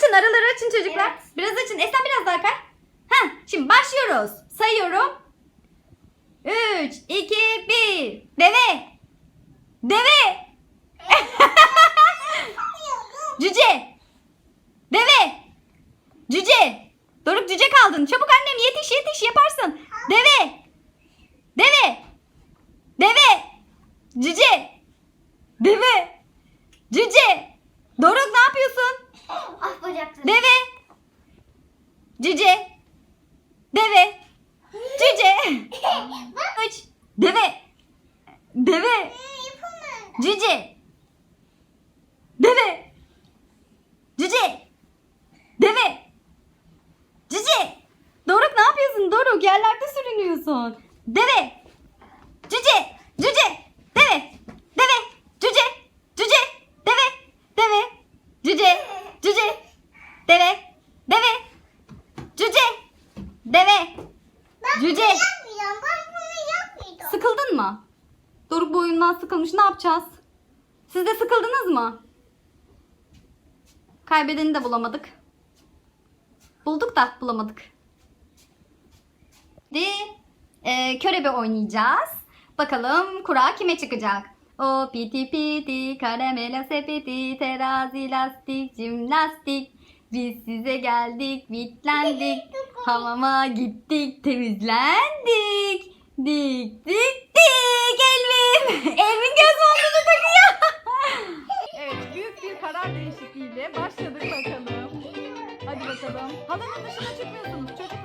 açın araları açın çocuklar. Evet. Biraz açın. Esen biraz daha kay. Heh, şimdi başlıyoruz. Sayıyorum. 3, 2, 1. Deve. Deve. Cüce. Deve. Cüce. Doruk cüce kaldın. Çabuk annem yetiş yetiş yaparsın. Deve. Deve. Deve. Cüce. Deve. Cüce. Doruk ne yapıyorsun? Ah bacaklarım. Deve. Cüce. Deve. Cüce. Üç. Deve. Deve. Cüce. Deve. Cüce. Deve. Cüce. Doruk ne yapıyorsun Doruk? Yerlerde sürünüyorsun. Deve. Cüce. Cüce. Deve. Deve. Cüce. Cüce. Deve. Deve. Cüce. Cüce. Deve. Deve. Cüce. Deve. Cüce. yapmıyorum. Ben bunu yapmıyorum. Sıkıldın mı? Doruk bu oyundan sıkılmış. Ne yapacağız? Siz de sıkıldınız mı? Kaybedeni de bulamadık. Bulduk da bulamadık. Ve e, körebe oynayacağız. Bakalım kura kime çıkacak? O piti piti, karamela sepeti, terazi lastik, jimnastik. Biz size geldik, bitlendik. Hamama gittik, temizlendik. Dik dik dik Elvin. Elvin göz montumu takıyor. evet büyük bir karar değişikliğiyle başladık bakalım. Hadi bakalım. Halının dışına çıkmıyorsunuz çocuklar.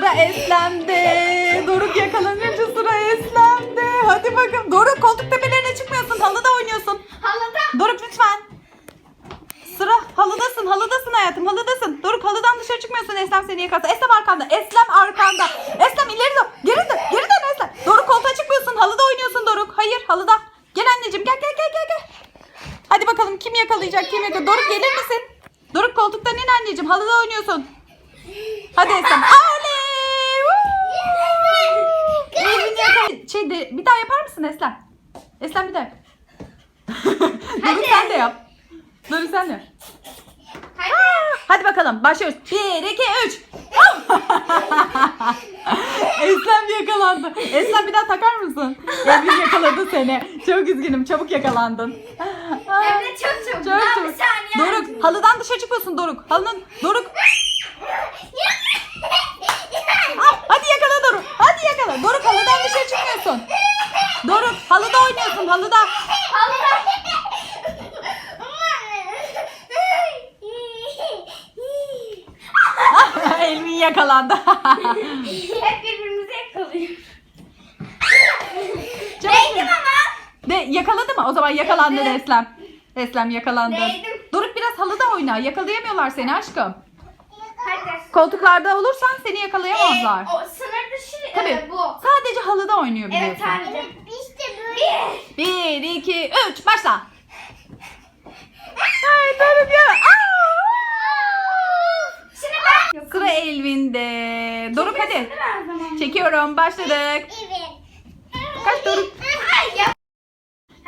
Sıra Eslem'de. Doruk yakalanınca sıra Eslem'de. Hadi bakalım. Doruk koltuk tepelerine çıkmıyorsun. Halıda oynuyorsun. Halıda. Doruk lütfen. Sıra halıdasın. Halıdasın hayatım. Halıdasın. Doruk halıdan dışarı çıkmıyorsun. Eslem seni yakalasın. Eslem arkanda. Eslem arkanda. Eslem ileri dön. Geri dön. Geri dön Eslem. Doruk koltuğa çıkmıyorsun. Halıda oynuyorsun Doruk. Hayır halıda. Gel anneciğim. Gel gel gel gel gel. Hadi bakalım kim yakalayacak kim yakalayacak. Doruk gelir misin? Doruk koltuktan in anneciğim. Halıda oynuyorsun. Hadi Eslem. Oley! Woo! Elvin de, bir daha yapar mısın Eslem? Eslem bir daha. yap. Doruk sen de yap. Doruk sen de yap. Hadi. Hadi bakalım başlıyoruz. 1, 2, 3. Eslem yakalandı. Eslem bir daha takar mısın? Elvin yakaladı seni. Çok üzgünüm. Çabuk yakalandın. Hem de çok çabuk. Çok Daha çabuk. bir saniye. Doruk halıdan dışarı çıkıyorsun Doruk. Halının Doruk. Ah, hadi yakala Doruk. Hadi yakala. Doruk halıdan dışarı çıkmıyorsun. Doruk halıda oynuyorsun halıda. Halıda. Elvin yakalandı. Hep birbirimizi yakalıyoruz. Değdim ama. De yakaladı mı? O zaman yakalandı Değdim. Eslem. Eslem yakalandı. Değdim. Doruk biraz halıda oyna. Yakalayamıyorlar seni aşkım. Hadi. Koltuklarda olursan seni yakalayamazlar. Ee, o sınır dışı Tabii. e, bu. Sadece halıda oynuyor Evet biliyorsun. sadece. İşte böyle. Bir. Bir, iki, üç, başla. Ay Doruk ya. Aa! Şimdi ben. Sıra Elvin'de. Doruk hadi. Çekiyorum. Başladık. Evet. Kaç Doruk? Ay ya.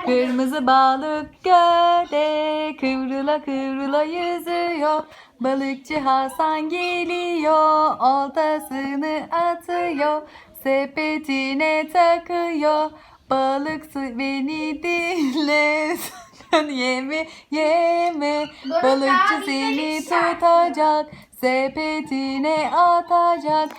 Kırmızı balık gölde kıvrıla kıvrıla yüzüyor. Balıkçı Hasan geliyor, oltasını atıyor, sepetine takıyor. Balık beni dinle, sakın yeme yeme. Balıkçı seni tutacak, sepetine atacak.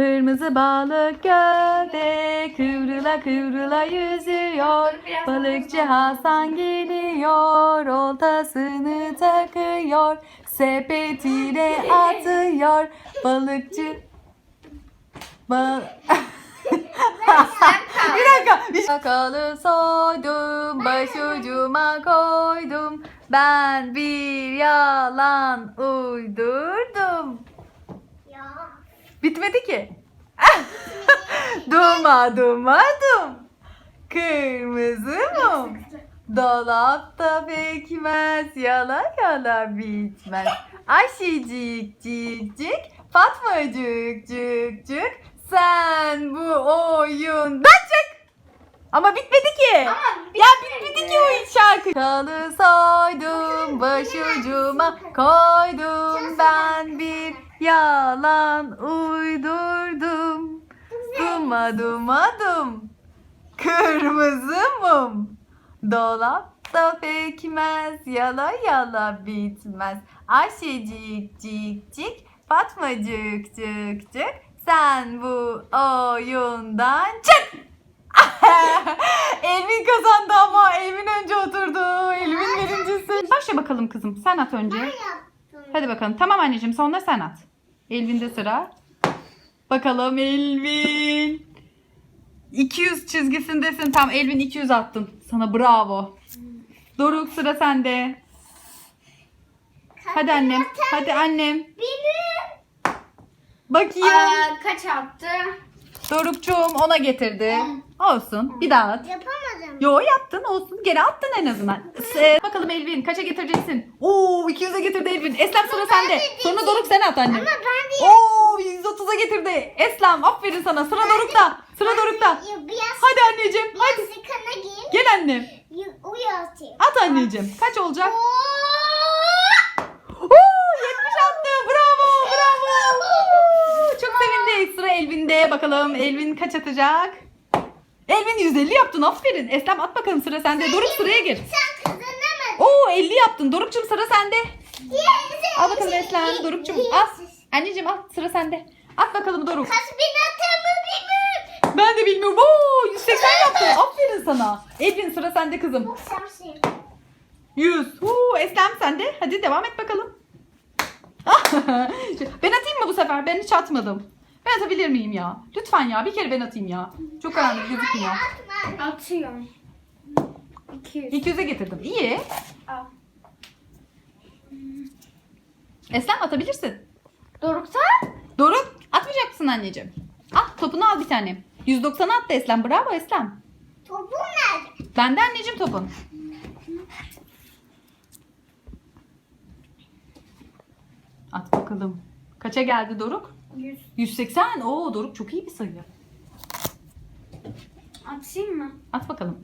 Kırmızı balık gölde kıvrıla kıvrıla yüzüyor. Balıkçı Hasan geliyor, oltasını takıyor. Sepetine atıyor. Balıkçı Bal... bir dakika. Bir Sakalı soydum, başucuma koydum. Ben bir yalan uydurdum. Bitmedi ki. duma duma dum. Kırmızı mum. Dolapta pekmez yala yala bitmez. Ayşecik cik cik, Fatmacık cık cık. Sen bu oyundan çık. Ama bitmedi ki. ya bitmedi ki o şarkı. Kalı soydum, başucuma koydum. Ben bir yalan uydurdum. Duma duma dum. Kırmızı mum. Dolapta pekmez yala yala bitmez. Ayşecik cik cik, Fatmacık cık cık. Sen bu oyundan çık. Elvin kazandı ama Elvin önce oturdu. Elvin birincisi. Başla bakalım kızım. Sen at önce. Hadi bakalım. Tamam anneciğim sonra sen at. Elvin'de sıra. Bakalım Elvin. 200 çizgisindesin. Tam Elvin 200 attın. Sana bravo. Doruk sıra sende. Hadi annem. Hadi annem. Benim. Bakayım. Aa, kaç attı? Dorukçuğum ona getirdi. Olsun. Bir daha at. Yapamadım. Yo yaptın olsun. Geri attın en azından. Ee, bakalım Elvin kaça getireceksin? Oo 200'e getirdi Elvin. Eslem sıra sende. Sonra Doruk sen at annem. Ama ben de Oo 130'a getirdi. Eslem aferin sana. Sıra Doruk'ta. Sıra Doruk'ta. Biraz, Hadi anneciğim biraz hadi. sıkana giyin. Gel annem. y- Uyatayım. At anneciğim. Kaç olacak? Oo! Oo 70 attı. Bravo bravo. Çok sevindik. Sıra Elvin'de. Bakalım Elvin kaç atacak? Elvin 150 yaptın. Aferin. Eslem at bakalım sıra sende. Doruk sıraya gir. Sen kazanamadın. Oo 50 yaptın. Doruk'cum sıra sende. Al bakalım Eslem. Doruk'cum al. Anneciğim al sıra sende. At bakalım Doruk. Kaç bin bilmiyorum. Ben de bilmiyorum. Oo 180 yaptın. Aferin sana. Elvin sıra sende kızım. Bu sensin. 100. Huu, Eslem sende. Hadi devam et bakalım. ben atayım mı bu sefer? Ben hiç atmadım. Ben atabilir miyim ya? Lütfen ya bir kere ben atayım ya. Çok karanlık gözükmüyor. Atma. Atıyorum. 200. 200'e getirdim. İyi. Al. Eslem atabilirsin. Doruk'ta? Doruk atmayacak mısın anneciğim? Al topunu al bir tane. 190 attı Eslem. Bravo Eslem. Topum nerede? Bende anneciğim topun. At bakalım. Kaça geldi Doruk? 100. 180. Oo Doruk çok iyi bir sayı. Atayım mı? At bakalım.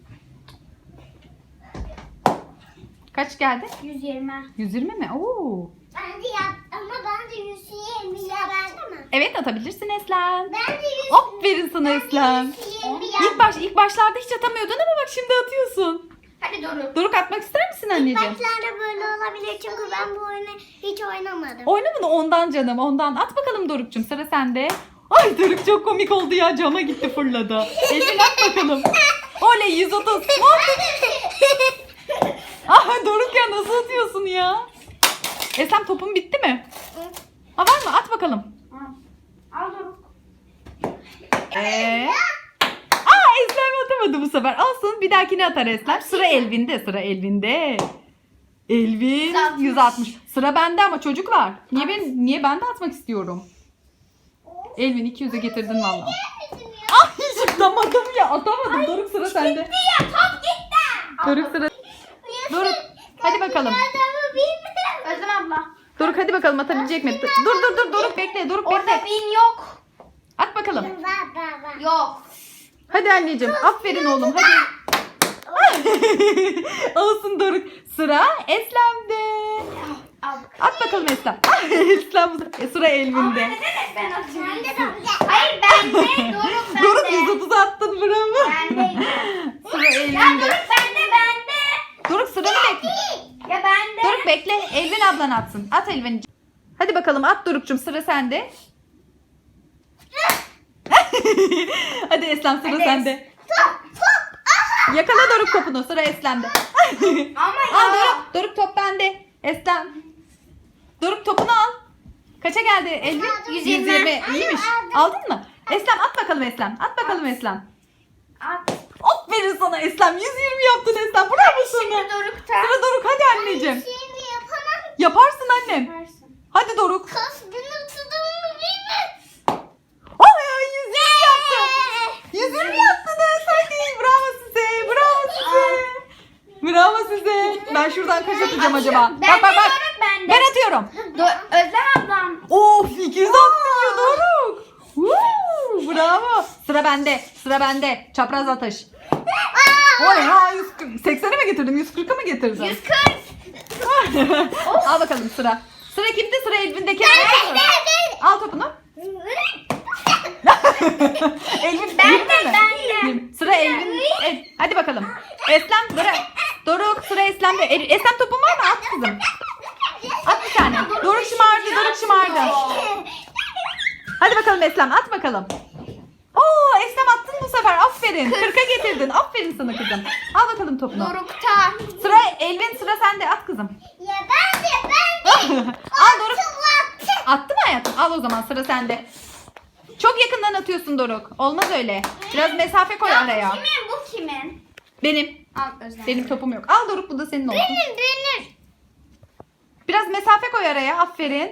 Kaç geldi? 120. 120 mi? Oo. Ben de yap ama ben de 120 ya bende mi? Evet atabilirsin Eslem. Ben de 100. Aferin sana Eslem. 120 İlk baş ilk başlarda hiç atamıyordun ama bak şimdi atıyorsun. Hadi Doruk. Doruk atmak ister misin anneciğim? Başlarda böyle olabilir çünkü ben bu oyunu hiç oynamadım. Oynamadın ondan canım ondan. At bakalım Doruk'cum sıra sende. Ay Doruk çok komik oldu ya cama gitti fırladı. Elini at bakalım. Oley 130. Ah Doruk ya nasıl atıyorsun ya? Eslem topun bitti mi? Ha var mı? At bakalım. Al Doruk. Ee? Atamadı bu sefer. Olsun bir dahakine atar Eslem. Sıra Elvin'de sıra Elvin'de. Elvin 160. 160. Sıra bende ama çocuk var. Niye ben niye ben de atmak istiyorum? Elvin 200'e getirdin valla. Ah hiç atamadım ya. Atamadım. Doruk sıra sende. Ya top gitti. Doruk sıra. Doruk hadi bakalım. Özlem abla. Doruk hadi bakalım atabilecek mi? Dur dur dur Doruk bekle. Doruk bekle. Orada bin yok. At bakalım. Yok. Hadi anneciğim. Aferin oğlum. Hadi. Olsun Doruk. Sıra Eslem'de. At bakalım Eslem. Eslem sıra Elvin'de. Ben atayım. Hayır bende. Doruk bende. Doruk 130 attın bravo. Bendeydi. Sıra Ya Elvin'de. Doruk bende bende. Doruk sıranı bekle. Ya bende. Doruk bekle. Elvin ablan atsın. At Elvin. Hadi bakalım at Doruk'cum sıra sende. Hadi Eslem sıra Hadi. sende. Yakala Doruk topunu. Sıra Eslem'de. Ama al Doruk. Doruk top bende. Eslem. Doruk topunu al. Kaça geldi Elvin? 120. İyiymiş. Aldın mı? Eslem at bakalım Eslem. At bakalım Eslem. At. Aferin sana Eslem. 120 yaptın Eslem. Bravo sana. Doruk'ta. Sıra Doruk hadi anneciğim. Şimdi yapamam. Yaparsın annem. Yaparsın. Hadi Doruk. Kas günü tutduğumu bilmem. Ay 120 yaptın. 120 yaptınız. Hadi bravo size. Bravo size. Bravo size. Ben şuradan kaç atacağım acaba? Ben bak bak bak. Bende. Ben atıyorum. Do- Özlem ablam. Of 200 attın ya Doruk. Woo, bravo. Sıra bende. Sıra bende. Çapraz atış. Oy ha 140. 80'e mi getirdim? 140'a mı getirdim? 140. Al bakalım sıra. Sıra kimde? Sıra Elvin'deki. Al topunu. Elvin Ben de, mi? ben de. Sıra Elvin. El- Hadi bakalım. Eslem Doruk. Doruk sıra Eslem'de. El- Eslem topun var mı? At kızım. At bir tane. Doruk şımardı. Doruk şımardı. Hadi bakalım Eslem at bakalım. Oo Eslem attın bu sefer. Aferin. 40'a getirdin. Aferin sana kızım. Al bakalım topunu. Doruk'ta. Sıra Elvin sıra sende. At kızım. Ya ben de ben de. Al Doruk. Attı mı hayatım? Al o zaman sıra sende. Çok yakından atıyorsun Doruk. Olmaz öyle. Biraz mesafe koy araya. Kimin bu kimin? Benim. Al Özlem. Benim topum yok. Al Doruk bu da senin olsun. Benim benim. Biraz mesafe koy araya. Aferin.